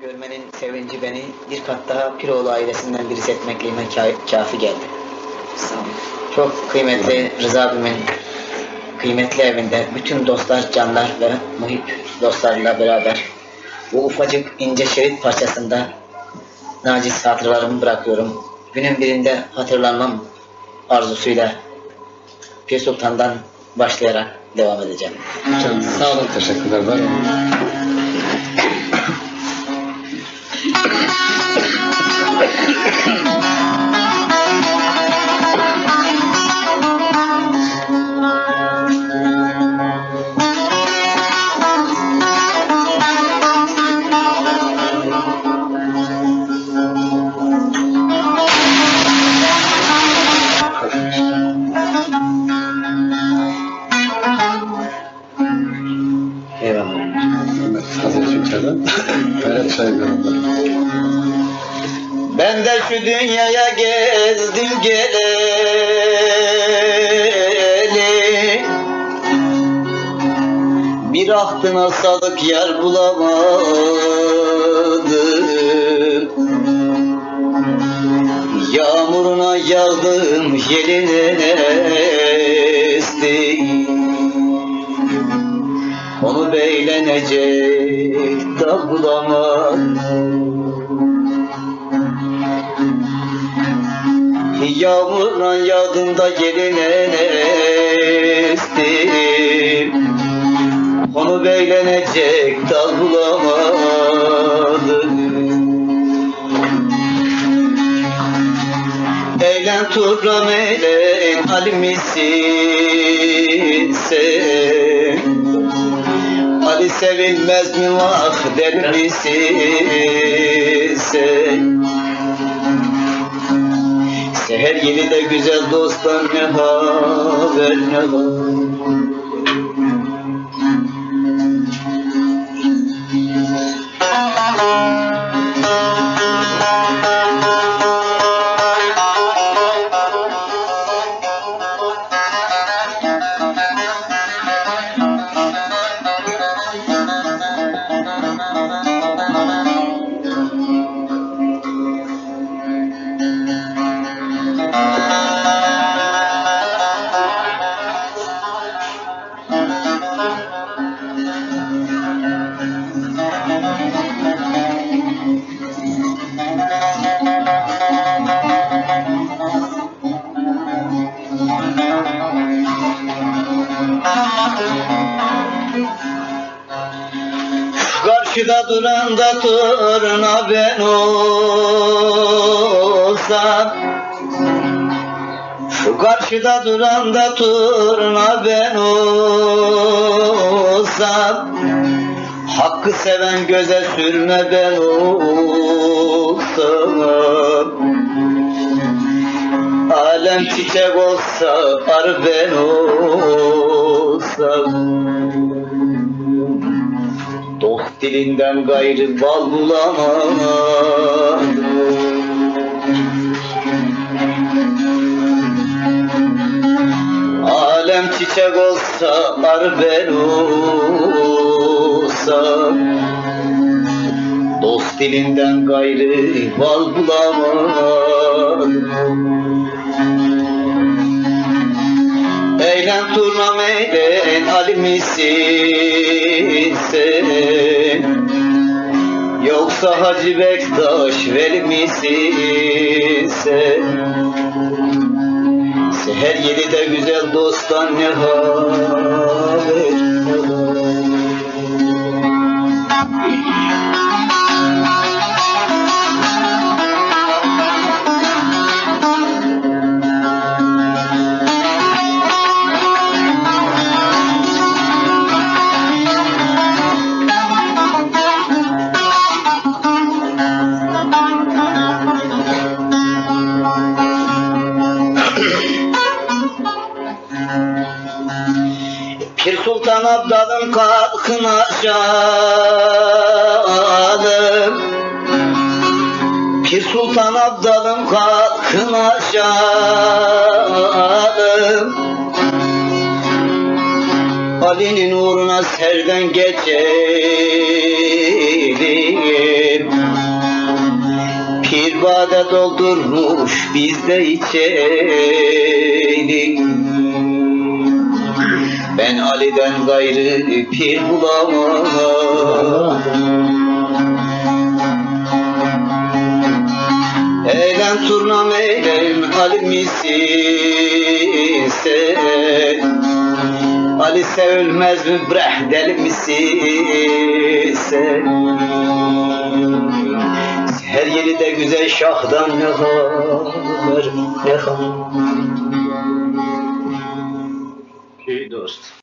Görmenin sevinci beni bir kat daha Piroğlu ailesinden birisi etmekliğime ka- kafi geldi. Sağ olun. Çok kıymetli Rıza abimin kıymetli evinde bütün dostlar, canlar ve muhip dostlarla beraber bu ufacık ince şerit parçasında naciz hatıralarımı bırakıyorum. Günün birinde hatırlanmam arzusuyla Pir Sultan'dan başlayarak devam edeceğim. Çok sağ olun. Teşekkürler. 사진 주차는 가려차에 가는 şu dünyaya gezdim geleli Bir ahtına sadık yer bulamadım. Yağmuruna yağdım yeline esti Onu beylenecek da bulamadım Yağmurla yağdığında gelin esti Onu beylenecek dal bulamadım. Eğlen turram eğlen Ali misin sen? Ali sevilmez mi vah der misin sen Seher yeni de güzel dostlar ne haber ne var Karşıda duran da turna ben olsam. Şu karşıda duran da turna ben olsam. Hakkı seven göze sürme ben olsam. Alem çiçek olsa ar ben olsam dilinden gayrı bal bulamadım Alem çiçek olsa ar ben olsam Dost dilinden gayrı bal bulamadım Eğlen turnam eğlen Ali misin sen? Yoksa Hacı Bektaş veli misin sen? Seher yedide güzel dosttan ne haber ne haber Pir Sultan Abdalım kalkın aşağıdım Pir Sultan Abdalım kalkın aşağıdım Ali'nin uğruna serden geçelim Bir vade doldurmuş biz de içeydik Ben Ali'den gayrı pir bulamam Eylem turnam eylem Ali misin sen Ali sevilmez mi breh deli misin sen Her yeri de güzel şahdan ne haber ne haber İyi dost.